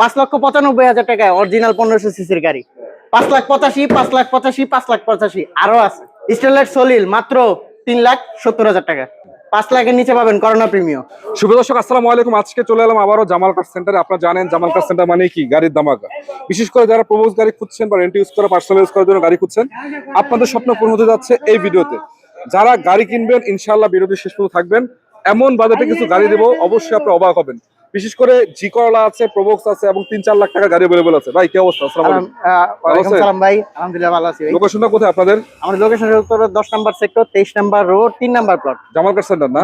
পাঁচ লক্ষ পঁচানব্বই হাজার টাকায় অরিজিনাল পনেরোশো সিসির গাড়ি। পাঁচ লাখ পঁচাশি, পাঁচ লাখ পঁচাশি, পাঁচ লাখ পঁচাশি, আরও আছে। স্টেলার সলিল মাত্র তিন লাখ সত্তর হাজার টাকা। পাঁচ নিচে পাবেন করোনা আজকে চলে এলাম আবারও জামাল আপনারা জানেন সেন্টার মানে কি? গাড়ির বিশেষ করে যারা গাড়ি খুঁজছেন বা ইউজ ইউজ গাড়ি খুঁজছেন, আপনাদের স্বপ্ন পূরণ হতে যাচ্ছে এই ভিডিওতে যারা গাড়ি কিনবেন ইনশাল্লাহ ভিডিওটি শেষ পর্যন্ত থাকবেন। এমন বাজেটে কিছু গাড়ি দেবো অবশ্যই আপনি অবাক হবেন। বিশেষ করে জি করলা আছে প্রবক্স আছে এবং তিন চার লাখ টাকা গাড়ি অ্যাভেলেবল আছে। ভাই কি অবস্থা? আসসালামু ভাই আলহামদুলিল্লাহ ভালো আছি ভাই। লোকেশনটা কোথায় আপনাদের? আমাদের লোকেশন দশ নম্বর সেক্টর তেইশ নাম্বার রোড তিন নাম্বার প্লট জামালকার সেন্টার না?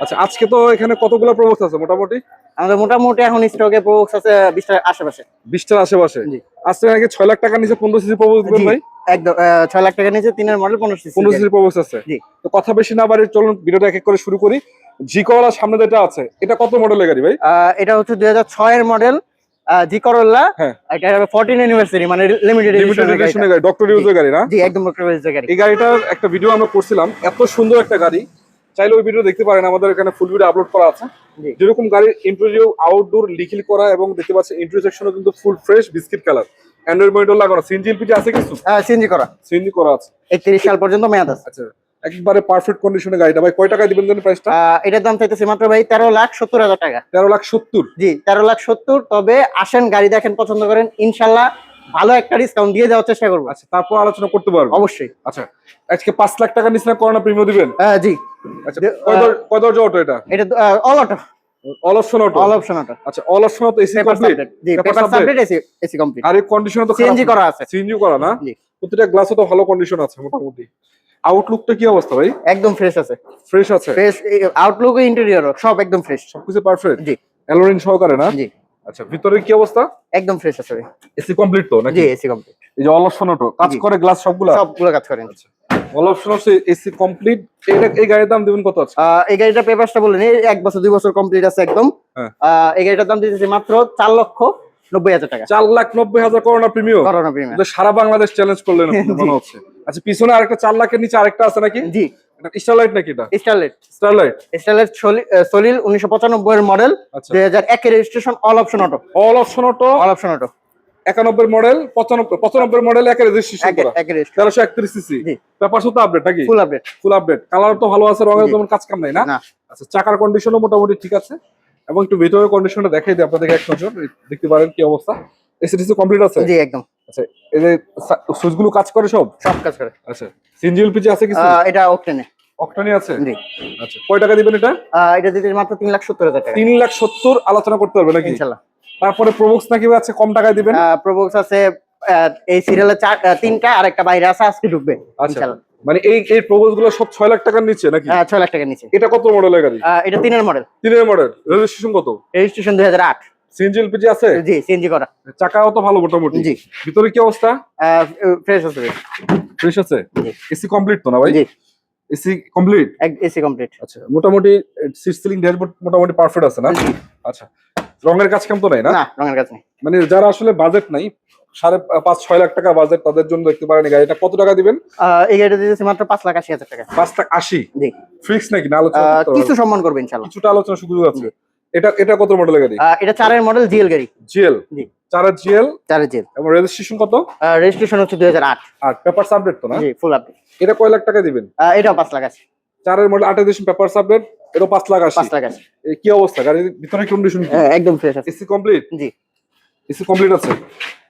আচ্ছা আজকে তো এখানে কতগুলো প্রবোক্স আছে মোটামুটি? আমাদের মোটামুটি এখন স্টকে প্রবক্স আছে বিশটার আশেপাশে। বিশটার আশেপাশে? জি। আজকে নাকি ছয় লাখ টাকার নিচে পনেরো সিসি প্রবোক্স দিবেন ভাই? একদম আহ, ছয় লাখ টাকা নিচে তিনের মডেল পনেরো সিসি পনেরো সিসির প্রবোক্স আছে? জি। তো কথা বেশি না বাড়ি চলুন ভিডিওটা এক এক করে শুরু করি। জি করলা সামনে যেটা আছে এটা কত মডেলের গাড়ি ভাই? এটা হচ্ছে দুই হাজার ছয়ের মডেল জি করোলা হ্যাঁ। এটা ফোরটিন অ্যানিভার্সারি মানে লিমিটেড এডিশনের গাড়ি ডক্টর ইউজের গাড়ি না? জি একদম ডক্টর গাড়ি। এই গাড়িটার একটা ভিডিও আমরা করছিলাম এত সুন্দর একটা গাড়ি চাইলে ওই ভিডিও দেখতে পারেন আমাদের এখানে ফুল ভিডিও আপলোড করা আছে। যেরকম গাড়ির ইন্টেরিয়র আউটডোর লিখিল করা এবং দেখতে পাচ্ছেন ইন্টেরিয়র সেকশনও কিন্তু full fresh biscuit colour android monitor লাগানো। সিএনজি এলপিজি আছে কিছু? সিএনজি করা। সিএনজি করা আছে। একত্রিশ সাল পর্যন্ত মেয়াদ আছে। আচ্ছা একবারে পারফেক্ট কন্ডিশনে গাড়িটা। ভাই কয় টাকায় দিবেন জানেন প্রাইসটা এটার দাম চাইতেছে মাত্র ভাই তেরো লাখ সত্তর হাজার টাকা। তেরো লাখ সত্তর। জি তেরো লাখ সত্তর। তবে আসেন গাড়ি দেখেন পছন্দ করেন ইনশাল্লাহ ভালো একটা ডিসকাউন্ট দিয়ে দেওয়ার চেষ্টা করব। আচ্ছা তারপর আলোচনা করতে পারব। অবশ্যই। আচ্ছা আজকে পাঁচ লাখ টাকা নিচে করোনা প্রিমিয়াম দিবেন? আহ, জি। আচ্ছা কয় দরজা অটো এটা? এটা all auto all option auto all option auto আচ্ছা all option auto AC complete জি paper subject AC AC complete আর এই কন্ডিশন তো সিএনজি করা আছে। সিএনজি করা না? প্রতিটা গ্লাসও তো ভালো কন্ডিশন আছে মোটামুটি। আউটলুকটা কি অবস্থা ভাই? একদম ফ্রেশ আছে। ফ্রেশ আছে? ফ্রেশ আউটলুক ইন্টেরিয়র সব একদম ফ্রেশ সবকিছু পারফেক্ট জি। অ্যালোরিন সহকারে না? জি। আচ্ছা ভিতরে কি অবস্থা? একদম ফ্রেশ আছে এসি কমপ্লিট তো নাকি? জি এসি কমপ্লিট এই যে অল অপশন অটো কাজ করে গ্লাস সবগুলা? সবগুলো কাজ করেন। অল অপশন হচ্ছে এসি কমপ্লিট। এটা এই গাড়ির দাম দিবেন কত আছে? এই গাড়িটা পেপারসটা বললেন এক বছর দুই বছর কমপ্লিট আছে একদম। হ্যাঁ। এই গাড়িটার দাম দিতেছে মাত্র চার লক্ষ নব্বই হাজার টাকা। চার লাখ নব্বই হাজার করোনা প্রিমিয়াম। Corona premium. সারা বাংলাদেশ চ্যালেঞ্জ করলেন মনে হচ্ছে। আচ্ছা পিছনে আরেকটা চার লাখের নিচে আরেকটা আছে নাকি? জি। স্টারলাইট নাকি এটা? স্টারলাইট সলিল উনিশশো পঁচানব্বই এর মডেল আচ্ছা। দুই হাজার একের registration all option auto all option auto all option auto একানব্বই মডেল পঁচানব্বই পঁচানব্বই মডেল একের রেজিস্ট্রেশন করা। তেরোশো একত্রিশ সিসি। ব্যাপার আপডেট নাকি? Full update full update colour তো ভালো আছে রঙের। তেমন কাজ কাম নাই না? আচ্ছা চাকার কন্ডিশনও মোটামুটি ঠিক আছে। এবং একটু ভেতরের কন্ডিশনটা দেখাই দিই আপনাদেরকে এক নজর। দেখতে পারেন কি অবস্থা। এসিডিসি কমপ্লিট আছে? জি একদম। আচ্ছা এই যে সুইচগুলো কাজ করে সব? সব কাজ করে। আচ্ছা সিনজি এলপিজি আছে কিছু এটা অকটেনে অকটানি আছে? জি। আচ্ছা কয় টাকা দিবেন এটা? এটা দিতে মাত্র তিন লাখ সত্তর হাজার টাকা। তিন লাখ সত্তর আলোচনা করতে পারবে নাকি? ইনশাল্লাহ। তারপরে প্রবক্স নাকি আছে কম টাকায় দিবেন? প্রবক্স আছে এই সিরিয়ালে তিনটা আর একটা বাইরে আছে আজকে ঢুকবে আচ্ছা। মানে এই এই প্রবক্সগুলো সব ছয় লাখ টাকার নিচে নাকি? আহ, ছয় লাখ টাকার নিচে। এটা কত মডেলের গাড়ি? এটা তিনের মডেল তিনের মডেল রেজিস্ট্রেশন কত? রেজিস্ট্রেশন দুই হাজার আট। সিএনজি এলপিজি আছে? জি সিএনজি করা। চাকাও তো ভালো মোটামুটি। জি। ভিতরে কি অবস্থা? ফ্রেশ আছে ফ্রেশ আছে? এসি কমপ্লিট তো না ভাই? জি। এসি কমপ্লিট এসি কমপ্লিট আচ্ছা মোটামুটি সিট সিলিং ড্যাশবোর্ড মোটামুটি পারফেক্ট আছে না? আচ্ছা রঙের কাজ কাম তো নাই না? রঙের কাজ নেই। মানে যারা আসলে বাজেট নাই সাড়ে পাঁচ ছয় লাখ টাকা বাজেট তাদের জন্য দেখতে পারেন এই গাড়িটা। কত টাকা দিবেন? এই গাড়িটা দিতেছে মাত্র পাঁচ লাখ আশি হাজার টাকা। পাঁচ লাখ আশি? ফিক্স নাকি? না আলোচনা কিছু সম্মান করবে ইনশাল্লাহ কিছুটা আলোচনা সুযোগ আছে। এটা এটা কত মডেলের গাড়ি? এটা চারের মডেল জিএল গাড়ি। জিএল? জি। চারের জিএল? চারের জিএল। এবং রেজিস্ট্রেশন কত? রেজিস্ট্রেশন হচ্ছে দুই হাজার আট। আর পেপার সাবডেট তো না? জি ফুল আপডেট এটা কয় লাখ টাকা দিবেন? এটাও লাখ আছে চারের মডেল আট এডিশন পেপার সাবডেট এটা পাঁচ লাখ আশি। পাঁচ লাখ আছে এ কি অবস্থা? গাড়ির ভিতরে কন্ডিশন হ্যাঁ, একদম ফ্রেশ আছে। এসি কমপ্লিট জি। এসি কমপ্লিট আছে?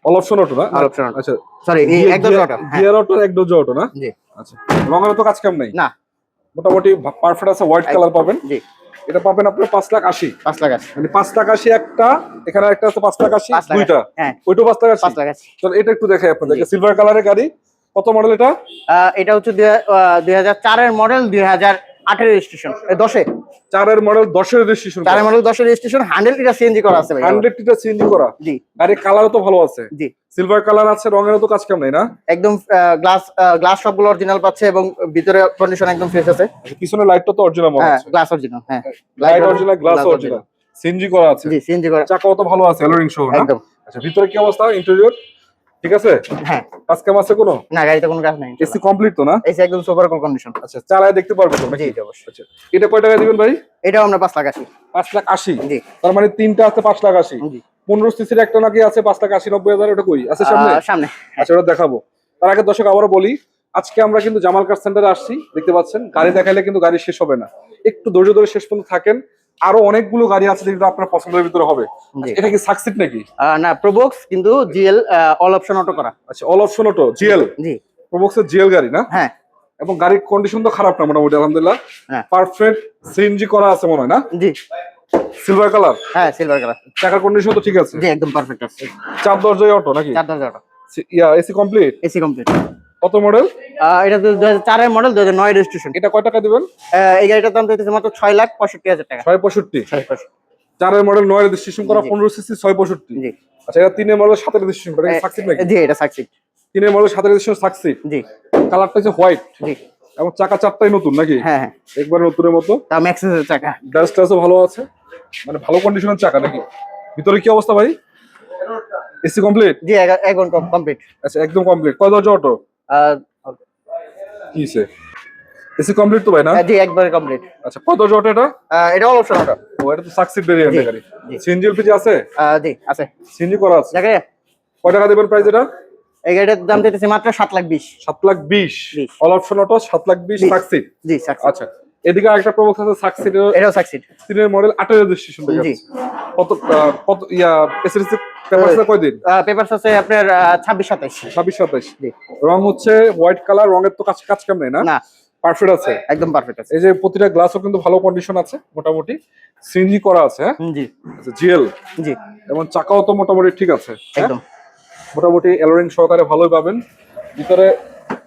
অল অপশন অটো না? Option auto। আচ্ছা সরি একদম অটো হ্যাঁ। গিয়ার অটো এক ডোজ অটো না? জি। আচ্ছা রঙের তো কাজ কাম নাই? না। মোটামুটি পারফেক্ট আছে হোয়াইট কালার পাবেন। জি। এটা পাবেন আপনার পাঁচ লাখ আশি। পাঁচ লাখ আছে মানে পাঁচ লাখ আশি একটা এখানে একটা আছে পাঁচ লাখ আশি দুইটা। হ্যাঁ। ওইটা পাঁচ লাখ আশি? পাঁচ লাখ আছে চল এটা একটু দেখাই আপনাদেরকে। সিলভার কালারের গাড়ি কত মডেল এটা? এটা হচ্ছে দুই হাজার চারের মডেল দুই হাজার আটের রেজিস্ট্রেশন দশে? চারের মডেল দশের রেজিস্ট্রেশন চারের মডেল দশের রেজিস্ট্রেশন হান্ড্রেড লিটার সিএনজি করা আছে ভাই। হান্ড্রেড সিএনজি করা? জি। গাড়ির কালারও তো ভালো আছে। জি। সিলভার কালার আছে রঙেরও তো কাজ কাম নাই না? একদম গ্লাস গ্লাস সবগুলো অরিজিনাল পাচ্ছে এবং ভিতরে কন্ডিশন একদম ফ্রেশ আছে। আচ্ছা, পিছনে লাইটটা তো অরিজিনাল মনে হ্যাঁ হচ্ছে। গ্লাস অরিজিনাল হ্যাঁ। Light original glass original CNG করা আছে। জি সিএনজি করা। চাকাও তো ভালো আছে সহ না? একদম। আচ্ছা ভিতরে কি অবস্থা? ইন্টেরিয়র ঠিক আছে? হ্যাঁ। কাজ কাম আছে কোনো? না গাড়িতে কোনো কাজ নাই। এসি কমপ্লিট তো না? এসি একদম সুপার কুল কন্ডিশন আচ্ছা চালায় দেখতে পারব তো জি অবশ্যই। আচ্ছা এটা কয় টাকা দিবেন ভাই? এটাও আমরা পাঁচ লাখ আশি। পাঁচ লাখ আশি? জি। তার মানে তিনটা আছে পাঁচ লাখ আশি। জি। পনেরো সিসির একটা নাকি আছে পাঁচ লাখ আশি নব্বই হাজার ওটা কই? আছে সামনে? সামনে। আচ্ছা ওটা দেখাবো। তার আগে দর্শক আবারও বলি আজকে আমরা কিন্তু জামাল কার সেন্টারে আসছি দেখতে পাচ্ছেন? গাড়ি দেখাইলে কিন্তু গাড়ি শেষ হবে না। একটু ধৈর্য ধরে শেষ পর্যন্ত থাকেন। আরও অনেকগুলো গাড়ি আছে যেগুলো আপনার পছন্দের ভিতরে হবে। এটা কি সাকসিড নাকি? না প্রোবক্স কিন্তু জিএল অল অপশন অটো করা। আচ্ছা অল অপশন অটো জিএল জি। প্রবক্সের জিএল গাড়ি না? হ্যাঁ। এবং গাড়ির কন্ডিশন তো খারাপ না মোটামুটি আলহামদুলিল্লাহ। হ্যাঁ। পারফেক্ট সিএনজি করা আছে মনে হয় না? জি। সিলভার কালার হ্যাঁ সিলভার কালার চাকার কন্ডিশন তো ঠিক আছে। জি একদম পারফেক্ট আছে। চার দরজায় অটো নাকি? চার দরজা auto yeah AC complete AC complete কত মডেল এটা দু হাজার চারের মডেল দু হাজার নয় রেজিস্ট্রেশন এটা কয় টাকা দিবেন? এই গাড়িটার দাম চাইতেছে মাত্র ছয় লাখ পঁয়ষট্টি হাজার টাকা। ছয় পঁয়ষট্টি? ছয় পঁয়ষট্টি। চারের মডেল নয় রেজিস্ট্রেশন করা পনেরো সিসি ছয় পঁয়ষট্টি? জি। আচ্ছা এটা তিনের মডেল সাতের রেজিস্ট্রেশন করা। সাকসিড নাকি? জি এটা সাকসিড তিনের মডেল সাতের রেজিস্ট্রেশন সাকসিড জি। কালারটা হচ্ছে হোয়াইট জি। এবং চাকা চারটাই নতুন নাকি? হ্যাঁ হ্যাঁ। একবার নতুনের মতো। তা ম্যাক্সেসের চাকা। ড্যাশ ট্যাশও ভালো আছে। মানে ভালো কন্ডিশনের চাকা নাকি? ভিতরে কি অবস্থা ভাই? এসি কমপ্লিট জি এক- একদম কমপ্লিট আচ্ছা একদম কমপ্লিট কয় দরজা অটো কি সে? এসি কমপ্লিট তো ভাই না? জি একবারে কমপ্লিট আচ্ছা কত জট এটা? এটা অল অপশন এটা ও এটা তো সাকসিড ভেরিয়েন্ট গাড়ি। সিএনজি এলপিজি আছে? জি আছে। সিএনজি করা আছে? দেখে কত টাকা দেবেন প্রাইস এটা? এই গাড়িটার দাম চাইতেছে মাত্র সাত লাখ বিশ। সাত লাখ বিশ। বিশ। অল অপশন অটো সাত লাখ বিশ বিশ। সাকসিড জি সাকসিড আচ্ছা। এদিকে আরেকটা প্রবক্স আছে সাকসিড এটাও সাকসিড তিনের মডেল আটের রেজিস্ট্রেশন জি। কত কত ইয়া এসএসসি পেপার আছে কয়দিন? পেপারস আছে আপনার ছাব্বিশ সাতাইশ। ছাব্বিশ সাতাইশ। জি। রং হচ্ছে হোয়াইট কালার রঙের তো কাজ কাজ কাম নেই না? না। পারফেক্ট আছে। একদম পারফেক্ট আছে। এই যে প্রতিটা গ্লাসও কিন্তু ভালো কন্ডিশন আছে মোটামুটি। সিএনজি করা আছে হ্যাঁ? জি। জিএল জি। এবং চাকাও তো মোটামুটি ঠিক আছে হ্যাঁ? একদম। মোটামুটি এলোরিং সহকারে ভালোই পাবেন। ভিতরে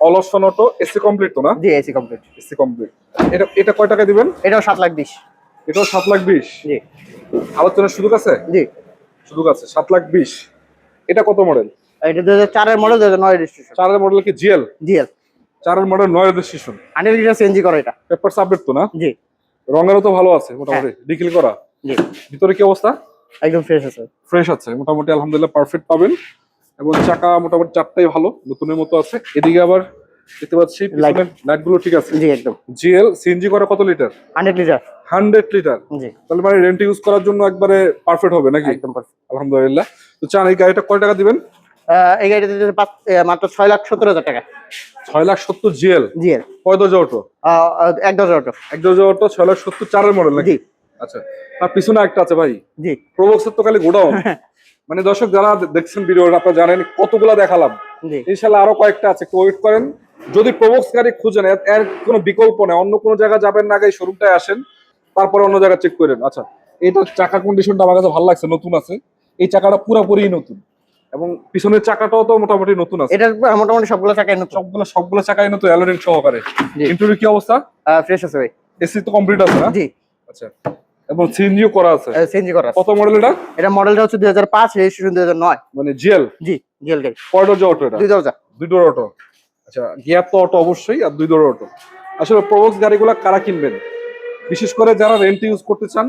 অলসন অটো এসি কমপ্লিট তো না? জি এসি কমপ্লিট এসি কমপ্লিট এটা এটা কয় টাকা দিবেন? এটাও সাত লাখ বিশ। এটাও সাত লাখ বিশ? জি। আলোচনার সুযোগ আছে? জি। সুযোগ আছে সাত লাখ বিশ। এটা কত মডেল এটা দু হাজার চারের মডেল দু হাজার নয় রেজিস্ট্রেশন চারের মডেল কি জিএল জিএল চারের মডেল নয় রেজিস্ট্রেশন হান্ড্রেড লিটার সিএনজি করা এটা। পেপার আপডেট তো না? জি। রঙেরও তো ভালো আছে মোটামুটি। ডিকিল করা। জি। ভিতরে কি অবস্থা? একদম ফ্রেশ আছে। ফ্রেশ আছে মোটামুটি আলহামদুলিল্লাহ পারফেক্ট পাবেন। এবং চাকা মোটামুটি চারটাই ভালো নতুনের মতো আছে। এদিকে আবার দেখতে পাচ্ছি লাইটগুলো ঠিক আছে। জি একদম। জিএল সিএনজি করা কত litre hundred litre hundred litre জি। তাহলে মানে রেন্ট ইউজ করার জন্য একবারে পারফেক্ট হবে নাকি? একদম perfect। আলহামদুলিল্লাহ। তো চান এই গাড়িটা কয় টাকা দিবেন? এই গাড়িটা দিতে মাত্র ছয় লাখ সত্তর হাজার টাকা। ছয় লাখ সত্তর জিএল জিএল কয় দরজা অটো এক দশ অটো এক দরজা অটো ছয় লাখ সত্তর চারের মডেল নাকি? জি। আচ্ছা। তার পিছনে একটা আছে ভাই। জি। প্রবক্সের তো খালি গোডাউন। মানে দর্শক যারা দেখছেন ভিডিও আপনারা জানেন কতগুলা দেখালাম। ইনশাল্লাহ আরও কয়েকটা আছে একটু ওয়েট করেন। যদি প্রবক্স গাড়ি খুঁজেন এর- কোনো বিকল্প নেই। অন্য কোনো জায়গায় যাবেন না আগে শোরুমটায় আসেন তারপরে অন্য জায়গায় চেক করেন। আচ্ছা এটা চাকা কন্ডিশনটা আমার কাছে ভালো লাগছে নতুন আছে। এই চাকাটা পুরোপুরি নতুন। এবং পিছনের চাকাটাও তো মোটামুটি নতুন আছে। এটার মোটামুটি সবগুলো চাকায় নতুন। সবগুলো সবগুলো চাকাই নতুন অ্যালোরিং সহকারে। ইন্টারভিউ কি অবস্থা? ফ্রেশ আছে ভাই। এসি তো কমপ্লিট আছে না? জি। আচ্ছা। এবং সিএনজিও করা আছে। সিএনজি করা আছে। কত মডেল এটা? এটা মডেলটা হচ্ছে দুই হাজার পাঁচ রেজিস্ট্রেশন দুই হাজার নয়। মানে জিএল জি জিএল গাড়ি। কয় ডোর অটো এটা? দুই দরজা দুই ডোর অটো আচ্ছা গিয়ার তো অটো অবশ্যই আর দুই ডোর অটো আসলে প্রবক্স গাড়িগুলো কারা কিনবেন? বিশেষ করে যারা রেন্ট ইউজ করতে চান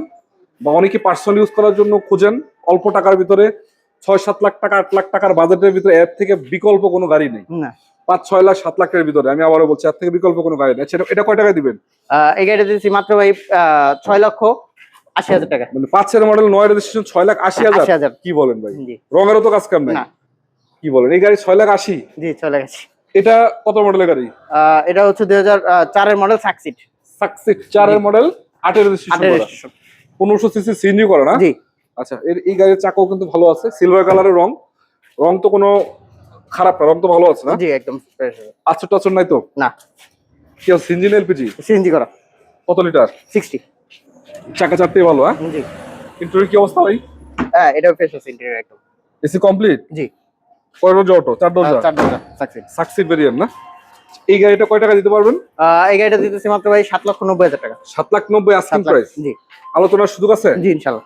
বা অনেকে পার্সোনাল ইউজ করার জন্য খোঁজেন অল্প টাকার ভিতরে ছয় সাত লাখ টাকা আট লাখ টাকার বাজেটের ভিতরে এর থেকে বিকল্প কোনো গাড়ি নেই। না। পাঁচ ছয় লাখ সাত লাখের ভিতরে আমি আবারও বলছি এর থেকে বিকল্প কোনো গাড়ি নেই। আচ্ছা, এটা- কয় টাকা দিবেন? এই গাড়িটা দিচ্ছি মাত্র ভাই ছয় লক্ষ। আশি হাজার টাকা। মানে পাঁচের মডেল নয় রেজিস্ট্রেশন ছয় লাখ আশি হাজার? কি বলেন ভাই? রঙেরও তো কাজ কাম নাই? কি বলেন? এই গাড়ি ছয় লাখ আশি? জি ছয় লাখ আশি। এটা কত মডেলের গাড়ি? এটা হচ্ছে দুই হাজার চারের মডেল সাকসিড সাকসিড চারের মডেল আটের রেজিস্ট্রেশন পনেরোশো সিসি সিএনজি করে না? জি। আচ্ছা এর এই গাড়ির চাকাও কিন্তু ভালো আছে। সিলভার কালারের রং। রং তো কোনো খারাপ না রং তো ভালো আছে না? জি একদম আচর টাচর নাই তো? না। কি আছে? সিনজিন এলপিজি? সিএনজি করা। কত লিটার সিক্সটি। চাকা চারটেই ভালো হ্যাঁ? জি। কিন্তু কি অবস্থা ভাই? হ্যাঁ এটাও ফ্রেশ আছে ইন্টেরিয়র একদম। এসি কমপ্লিট জি। কয় দরজা অটো চার দরজা চার দরজা সাকসিড সাকসিড ভেরিয়েন্ট না? এই গাড়িটা কয় টাকা দিতে পারবেন? এই গাড়িটা দিতেছি মাত্র ভাই সাত লক্ষ নব্বই হাজার টাকা। সাত লাখ নব্বই আস্কিং প্রাইস জি। আলোচনার সুযোগ আছে? জি ইনশাল্লাহ।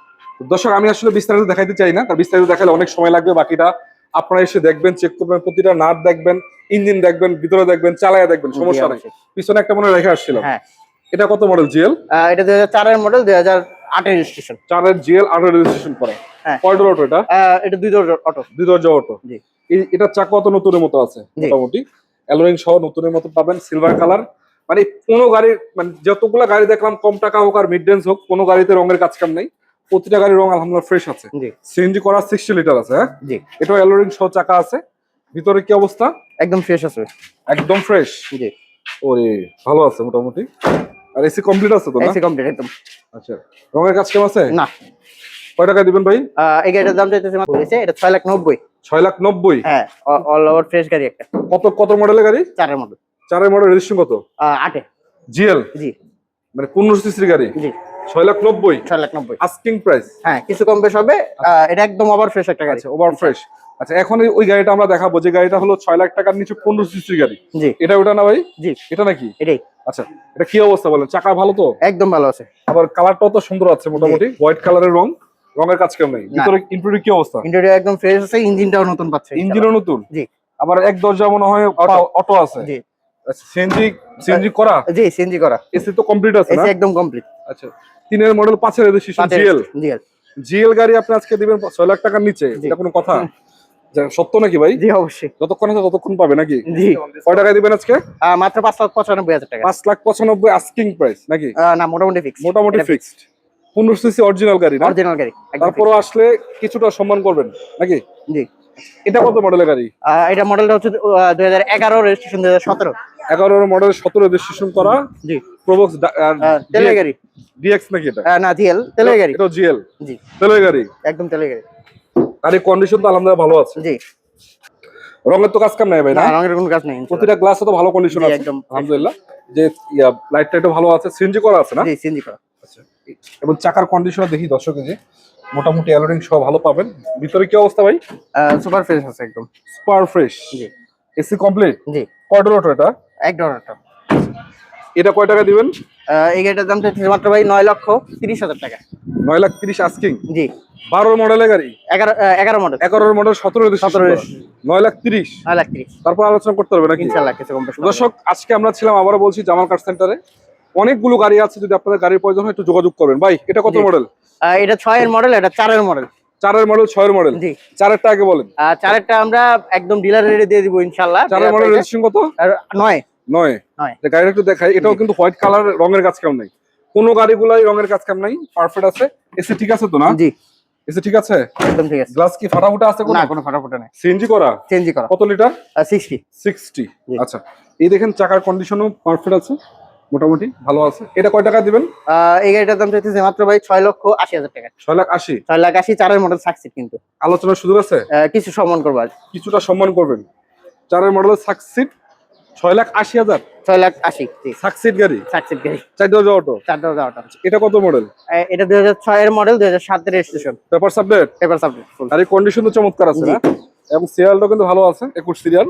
দর্শক আমি আসলে বিস্তারিত দেখাইতে চাই না কারণ বিস্তারিত দেখালে অনেক সময় লাগবে বাকিটা আপনারা এসে দেখবেন চেক করবেন প্রতিটা নাট দেখবেন ইঞ্জিন দেখবেন ভিতরে দেখবেন চালায়া দেখবেন সমস্যা নেই। পিছনে একটা মনে রেখে আসছিলাম। হ্যাঁ। এটা কত মডেল জিএল এটা দুই হাজার চারের মডেল দুই হাজার আটের রেজিস্ট্রেশন চারের জিএল আটের রেজিস্ট্রেশন করা হ্যাঁ। কয় ডোর অটো এটা? এটা দুই দরজা অটো দুই দরজা অটো জি। এটা চাকা অত নতুনের মতো আছে? মোটামুটি। অ্যালোরিং সহ নতুনের মতো পাবেন সিলভার কালার মানে কোনো গাড়ির মানে যতগুলা গাড়ি দেখলাম কম টাকা হোক আর মিড রেঞ্জ হোক কোনো গাড়িতে রঙের কাজ কাম নেই। প্রতিটা গাড়ির রং আলহামদুলিল্লাহ ফ্রেশ আছে। জি। সিএনজি করা সিক্সটি লিটার আছে হ্যাঁ? জি। এটাও অ্যালোরিং সহ চাকা আছে। ভিতরে কি অবস্থা? একদম ফ্রেশ আছে। একদম ফ্রেশ জি। ওরে ভালো আছে মোটামুটি। আর এসি কমপ্লিট আছে তো না? এসি কমপ্লিট একদম। আচ্ছা রঙের কাজ কেমন আছে? না। কয় টাকা দিবেন ভাই? এই গাড়িটার দাম চাইতেছে মাত্র বলেছে এটা ছয় লাখ নব্বই। ছয় লাখ নব্বই? হ্যাঁ অল ওভার ফ্রেশ গাড়ি একটা। কত কত মডেলের গাড়ি? চারের মডেল চারের মডেল রেজিস্ট্রেশন কত? আটে। জিএল? জি। মানে পনেরো সিসির গাড়ি? জি। ছয় লাখ নব্বই। ছয় লাখ নব্বই। আস্কিং প্রাইস হ্যাঁ কিছু কম বেশ হবে। এটা একদম ওভার ফ্রেশ একটা গাড়ি। আচ্ছা ওভার ফ্রেশ আচ্ছা এখন ওই গাড়িটা আমরা দেখাবো যে গাড়িটা হলো ছয় লাখ টাকার নিচে পনেরো সিসির গাড়ি। জি। এটা ওটা না ভাই? জি। এটা নাকি? এটাই। আচ্ছা এটা কি অবস্থা বলেন? চাকা ভালো তো? একদম ভালো আছে। আবার কালারটাও তো সুন্দর আছে মোটামুটি। হোয়াইট কালারের রং রঙের কাজ কেমন নেই। ভিতরে ইন্টেরিয়র কি অবস্থা? ইন্টেরিয়র একদম ফ্রেশ আছে ইঞ্জিনটাও নতুন পাচ্ছে। ইঞ্জিনও নতুন? জি। আবার এক দরজা মনে হয় অটো। আছে। জি। সিএনজি সিএনজি করা? জি সিএনজি করা। এসি তো কমপ্লিট আছে না? এসি একদম কমপ্লিট আচ্ছা তিনের মডেল পাঁচের রেজিস্ট্রেশন জিএল। জিএল। জিএল গাড়ি আপনি আজকে দিবেন ছয় লাখ টাকার নিচে। এটা কোনো কথা? সত্য নাকি ভাই? জি অবশ্যই। যতক্ষণ আছে ততক্ষণ পাবে নাকি? জি। কয় টাকা দিবেন আজকে? মাত্র পাঁচ লাখ পঁচানব্বই হাজার টাকা। পাঁচ লাখ পঁচানব্বই আস্কিং প্রাইস নাকি? না মোটামুটি ফিক্স মোটামুটি ফিক্সড পনেরো সিসি অরিজিনাল গাড়ি না? অরিজিনাল গাড়ি তারপরও আসলে কিছুটা সম্মান করবেন নাকি? জি। এটা কত মডেলের গাড়ি? এটা মডেলটা হচ্ছে দুই হাজার এগারো রেজিস্ট্রেশন দুই হাজার সতেরো। এগারো মডেল সতেরো রেজিস্ট্রেশন করা। জি। প্রবক্স আহ, তেলের গাড়ি। ডিএক্স নাকি এটা? আহ, না জিএল তেলের গাড়ি। এটা জিএল জি। তেলের গাড়ি? একদম তেলের গাড়ি। গাড়ির কন্ডিশন তো আলহামদুলিল্লাহ ভালো আছে। জি। রঙের তো কাজ কাম নাই ভাই না? রঙের কোনো কাজ নেই প্রতিটা গ্লাসে তো ভালো কন্ডিশন আছে। একদম। আলহামদুলিল্লাহ। যে লাইট টাইটও ভালো আছে। সিএনজি করা আছে না? জি সিএনজি করা। আচ্ছা। এবং চাকার কন্ডিশন দেখি দর্শক এই যে মোটামুটি অ্যালোরিং সহ ভালো পাবেন। ভিতরে কি অবস্থা ভাই? সুপার ফ্রেশ আছে একদম। সুপার ফ্রেশ জি। এসি কমপ্লিট জি। কয় ডলার এটা? এক ডলারটা এটা কয় টাকা দিবেন? এই গাড়িটার দাম মাত্র ভাই নয় লক্ষ তিরিশ হাজার টাকা। নয় লাখ তিরিশ আস্কিং জি। বারো মডেলের গাড়ি? এগারো এগারো মডেল এগারোর মডেল সতেরো 17 নয় লাখ তিরিশ? নয় লাখ তিরিশ। তারপর আলোচনা করতে হবে নাকি? ইনশাল্লাহ কিছু কম দর্শক আজকে আমরা ছিলাম আবারও বলছি জামাল কার সেন্টারে অনেকগুলো গাড়ি আছে যদি আপনাদের গাড়ির প্রয়োজন হয় একটু যোগাযোগ করবেন। ভাই এটা কত মডেল এটা ছয়ের মডেল এটা চারের মডেল চারের মডেল ছয়ের মডেল জি। চারেরটা আগে বলেন। চারেরটা আমরা একদম ডিলার রেটে দিয়ে দিব ইনশাল্লাহ। চারের মডেল রেজিস্ট্রেশন কত? নয়। নয়। গাড়িটা একটু দেখাই। এটাও কিন্তু হোয়াইট কালার রঙের কাজ কেমন নাই। কোনো গাড়িগুলাই রঙের কাজ কেমন নাই পারফেক্ট আছে। এসি ঠিক আছে তো না? জি। এসি ঠিক আছে? একদম ঠিক আছে। গ্লাস কি ফাটাফুটা আছে কোনো? না কোনো ফাটাফাটা নেই। সিএনজি করা? করা। কত লিটার? Sixty sixty. জি। আচ্ছা। এই দেখেন চাকার কন্ডিশনও পারফেক্ট আছে। মোটামুটি ভালো আছে। এটা কয় টাকা দিবেন? এই গাড়িটার দাম চাইতেছে মাত্র ভাই ছয় লক্ষ আশি হাজার টাকা। ছয় লাখ আশি? ছয় লাখ আশি চারের মডেল সাকসিড কিন্তু। আলোচনার সুযোগ আছে কিছু সম্মান করব কিছুটা সম্মান করবেন। চারের মডেল সাকসিড ছয় লাখ আশি হাজার। ছয় লাখ আশি সাকসিড গাড়ি? সাকসিড গাড়ি। চার দরজা অটো? চার দশ যাওয়াটা এটা কত মডেল এটা দুই হাজার ছয়ের মডেল দুই হাজার সাতের রেজিস্ট্রেশন পেপার সাবডেট পেপার ফুল আর এই কন্ডিশন তো চমৎকার আছে। না এবং সিরিয়ালটাও কিন্তু ভালো আছে একুশ সিরিয়াল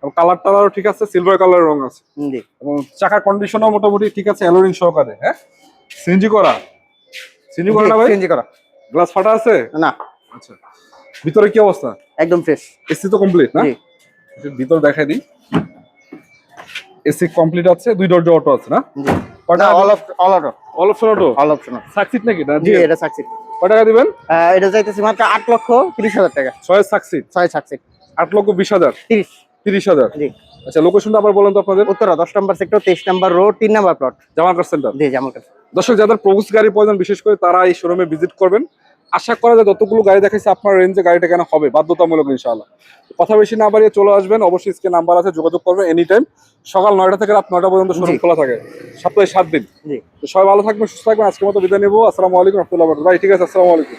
এবং কালার টালারও ঠিক আছে সিলভার কালারের রং আছে। এবং চাকার কন্ডিশনও মোটামুটি ঠিক আছে অ্যালোরিং সহকারে হ্যাঁ? সিনজি করা? সিনজি করা না ভাই? চেঞ্জ করা। গ্লাস ফাটা আছে? না। আচ্ছা। ভিতরে কি অবস্থা? একদম ফ্রেশ এসি তো কমপ্লিট না? ভিতর দেখাই দিই। এসি কমপ্লিট আছে দুই দরজা অটো আছে না? All all auto all option auto all option Succeed নাকি? না জি এটা সাকসিড কয় টাকা দিবেন? এটা চাইতেছি মাত্র আট লক্ষ তিরিশ হাজার টাকা। লক্ষ বিশ হাজার? তিরিশ। তিরিশ হাজার? জি। আচ্ছা লোকেশনটা আবার বলেন তো আপনাদের। উত্তরা দশ নম্বর সেক্টর তেইশ নম্বর রোড তিন নম্বর প্লট সেন্টার জি দর্শক যাদের প্রবুস গাড়ি প্রয়োজন বিশেষ করে তারা এই শোরুমে ভিজিট করবেন। আশা করা যায় যতগুলো গাড়ি দেখাইছে আপনার রেঞ্জে গাড়িটা কেন হবে বাধ্যতামূলক ইনশাআল্লাহ। কথা বেশি না বাড়িয়ে চলে আসবেন অবশ্যই স্ক্রিন নাম্বার আছে যোগাযোগ করবেন এনি টাইম সকাল নয়টা থেকে রাত নয়টা পর্যন্ত শোরুম খোলা থাকে সপ্তাহে সাত দিন। সবাই ভালো থাকবেন সুস্থ থাকবেন আজকের মতো বিদায় নেব। আসসালামু আলাইকুম রহমতুল্লাহ ভাই ঠিক আছে আসসালামু আলাইকুম।